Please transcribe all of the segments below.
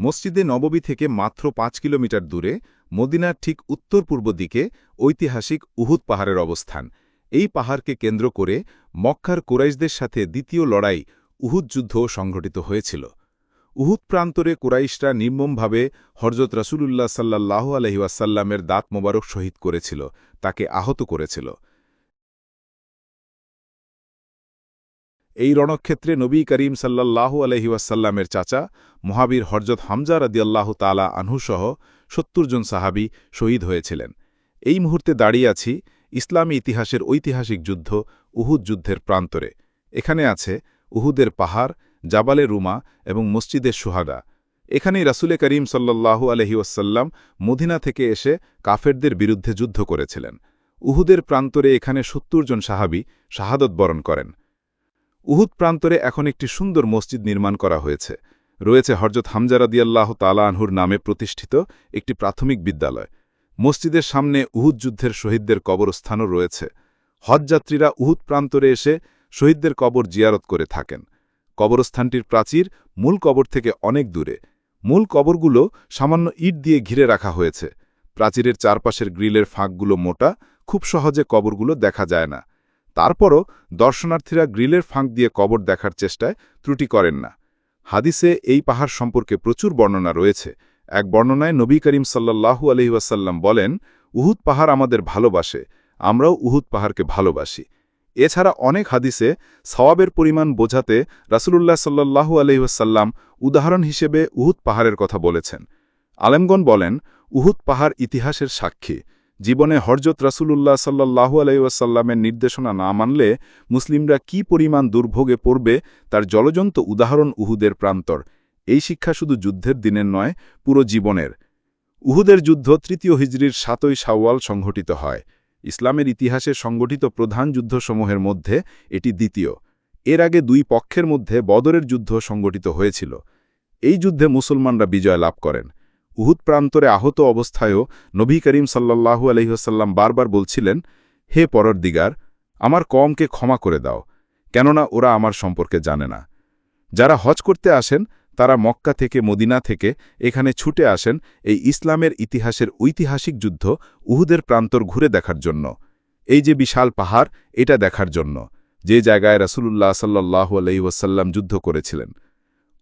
মসজিদে নববী থেকে মাত্র পাঁচ কিলোমিটার দূরে, মদিনার ঠিক উত্তর পূর্ব দিকে ঐতিহাসিক উহুদ পাহাড়ের অবস্থান। এই পাহাড়কে কেন্দ্র করে মক্কার কুরাইশদের সাথে দ্বিতীয় লড়াই উহুদ যুদ্ধ সংঘটিত হয়েছিল। উহুদ প্রান্তরে কুরাইশরা নির্মমভাবে হরজত রসুলুল্লাহ সাল্লাহ আলহিউসাল্লামের দাঁত মোবারক শহীদ করেছিল, তাকে আহত করেছিল। এই রণক্ষেত্রে নবী করিম সাল্লাল্লাহু আলহিউসাল্লামের চাচা মহাবীর হরজত হামজা রদিয়াল্লাহ তালা আনহুসহ সত্তর জন সাহাবি শহীদ হয়েছিলেন। এই মুহূর্তে দাঁড়িয়ে আছি ইসলামী ইতিহাসের ঐতিহাসিক যুদ্ধ উহুদ যুদ্ধের প্রান্তরে। এখানে আছে উহুদের পাহাড়, জাবালে রুমা এবং মসজিদের সুহাদা এখানেই রাসুলে করিম সাল্লাল্লাহু আলহিউসাল্লাম মদিনা থেকে এসে কাফেরদের বিরুদ্ধে যুদ্ধ করেছিলেন। উহুদের প্রান্তরে এখানে সত্তর জন সাহাবি শাহাদত বরণ করেন। উহুদ প্রান্তরে এখন একটি সুন্দর মসজিদ নির্মাণ করা হয়েছে। রয়েছে হরজত হামজারাদিয়াল্লাহ তালা আনহুর নামে প্রতিষ্ঠিত একটি প্রাথমিক বিদ্যালয়। মসজিদের সামনে উহুদ যুদ্ধের শহীদদের কবরস্থানও রয়েছে। হজযাত্রীরা উহুদ প্রান্তরে এসে শহীদদের কবর জিয়ারত করে থাকেন। কবরস্থানটির প্রাচীর মূল কবর থেকে অনেক দূরে। মূল কবরগুলো সামান্য ইট দিয়ে ঘিরে রাখা হয়েছে। প্রাচীরের চারপাশের গ্রিলের ফাঁকগুলো মোটা, খুব সহজে কবরগুলো দেখা যায় না। তারপরও দর্শনার্থীরা গ্রিলের ফাঁক দিয়ে কবর দেখার চেষ্টায় ত্রুটি করেন না। হাদিসে এই পাহাড় সম্পর্কে প্রচুর বর্ণনা রয়েছে। এক বর্ণনায় নবী করিম সাল্লাহু আলহিউসাল্লাম বলেন, উহুদ পাহাড় আমাদের ভালোবাসে, আমরাও উহুদ পাহাড়কে ভালোবাসি। এছাড়া অনেক হাদিসে সওয়াবের পরিমাণ বোঝাতে রাসুলুল্লাহ সাল্লাহু আলহিউসাল্লাম উদাহরণ হিসেবে উহুদ পাহাড়ের কথা বলেছেন। আলেমগন বলেন, উহুদ পাহাড় ইতিহাসের সাক্ষী। জীবনে হরজত রাসুলুল্লাহ সাল্লাহু আলাইসাল্লামের নির্দেশনা না মানলে মুসলিমরা কি পরিমাণ দুর্ভোগে পড়বে তার জলজন্ত উদাহরণ উহুদের প্রান্তর। এই শিক্ষা শুধু যুদ্ধের দিনের নয়, পুরো জীবনের। উহুদের যুদ্ধ তৃতীয় হিজড়ির সাতই সাওয়াল সংঘটিত হয়। ইসলামের ইতিহাসে সংগঠিত প্রধান যুদ্ধসমূহের মধ্যে এটি দ্বিতীয়। এর আগে দুই পক্ষের মধ্যে বদরের যুদ্ধ সংগঠিত হয়েছিল। এই যুদ্ধে মুসলমানরা বিজয় লাভ করেন। উহুদ প্রান্তরে আহত অবস্থায়ও নবী করিম সাল্লাহু আলহিহসাল্লাম বারবার বলছিলেন, হে পরর দিগার আমার কমকে ক্ষমা করে দাও, কেননা ওরা আমার সম্পর্কে জানে না। যারা হজ করতে আসেন, তারা মক্কা থেকে মদিনা থেকে এখানে ছুটে আসেন এই ইসলামের ইতিহাসের ঐতিহাসিক যুদ্ধ উহুদের প্রান্তর ঘুরে দেখার জন্য। এই যে বিশাল পাহাড়, এটা দেখার জন্য, যে জায়গায় রাসুলুল্লাহ সাল্লাহু আলহিউসাল্লাম যুদ্ধ করেছিলেন।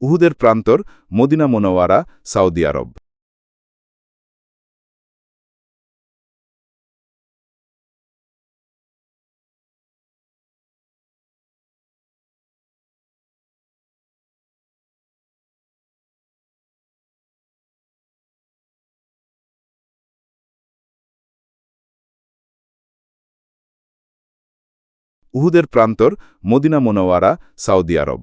উহুদের প্রান্তর মদিনা মোনওয়ারা, সাউদি আরব। উহুদের প্রান্তর মদিনা মোনওয়ারা সৌদি আরব।